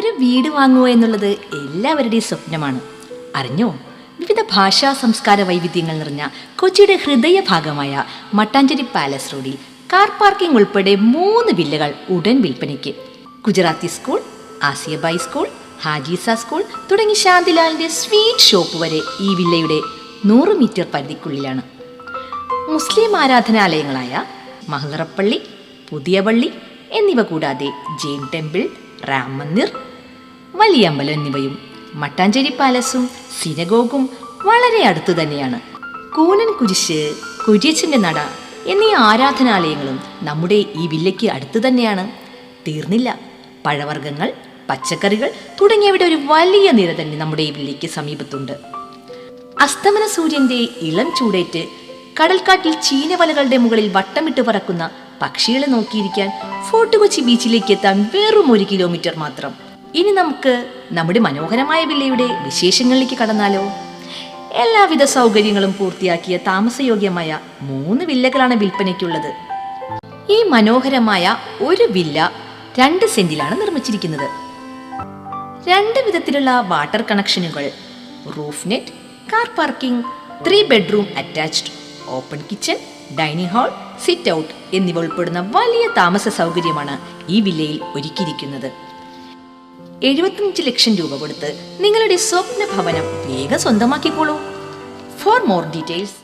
ഒരു വീട് വാങ്ങുക എന്നുള്ളത് എല്ലാവരുടെയും സ്വപ്നമാണ്. അറിഞ്ഞോ? വിവിധ ഭാഷാ സംസ്കാര വൈവിധ്യങ്ങൾ നിറഞ്ഞ കൊച്ചിയുടെ ഹൃദയഭാഗമായ മട്ടാഞ്ചേരി പാലസ് റോഡിൽ കാർ പാർക്കിംഗ് ഉൾപ്പെടെ മൂന്ന് വില്ലകൾ ഉടൻ വിൽപ്പനയ്ക്ക്. Gujarati school Asiabai school Hajees school തുടങ്ങി ശാന്തിലാലിന്റെ സ്വീറ്റ് ഷോപ്പ് വരെ ഈ വില്ലയുടെ നൂറ് മീറ്റർ പരിധിക്കുള്ളിലാണ്. മുസ്ലിം ആരാധനാലയങ്ങളായ മഹ്ലറപ്പള്ളി പുതിയപള്ളി എന്നിവ കൂടാതെ ജെയിൻ ടെമ്പിൾ റാം മന്ദിർ വലിയ അമ്പലം എന്നിവയും മട്ടാഞ്ചേരി പാലസും സിനഗോഗും വളരെ അടുത്തു തന്നെയാണ്. കൂനൻ കുരിശ് കുര്യച്ചന്റെ നട എന്നീ ആരാധനാലയങ്ങളും നമ്മുടെ ഈ വില്ലയ്ക്ക് അടുത്തു തന്നെയാണ്. തീർന്നില്ല. പഴവർഗങ്ങൾ പച്ചക്കറികൾ തുടങ്ങിയവയുടെ ഒരു വലിയ നിര തന്നെ നമ്മുടെ ഈ വില്ലയ്ക്ക് സമീപത്തുണ്ട്. അസ്തമന സൂര്യന്റെ ഇളം ചൂടേറ്റ് കടൽക്കാട്ടിൽ ചീനവലകളുടെ മുകളിൽ വട്ടമിട്ട് പറക്കുന്ന പക്ഷികളെ നോക്കിയിരിക്കാൻ ഫോർട്ട് കൊച്ചി ബീച്ചിലേക്ക് എത്താൻ വെറും ഒരു കിലോമീറ്റർ മാത്രം. ഇനി നമുക്ക് നമ്മുടെ മനോഹരമായ വില്ലയുടെ വിശേഷങ്ങളിലേക്ക് കടന്നാലോ. എല്ലാവിധ സൗകര്യങ്ങളും പൂർത്തിയാക്കിയ താമസയോഗ്യമായ മൂന്ന് വില്ലകളാണ് വിൽപ്പനയ്ക്കുള്ളത്. ഈ മനോഹരമായ ഒരു വില്ല രണ്ട് സെന്റിലാണ് നിർമ്മിച്ചിരിക്കുന്നത്. രണ്ട് വിധത്തിലുള്ള വാട്ടർ കണക്ഷനുകൾ roof net car parking three bedroom attached open kitchen dining hall sit out എന്നിവ ഉൾപ്പെടുന്ന വലിയ താമസ സൗകര്യമാണ് ഈ വില്ലയിൽ ഒരുക്കിയിരിക്കുന്നത്. എഴുപത്തഞ്ച് ലക്ഷം രൂപ കൊടുത്ത് നിങ്ങളുടെ സ്വപ്ന ഭവനം വേഗം സ്വന്തമാക്കിക്കോളൂ. For more details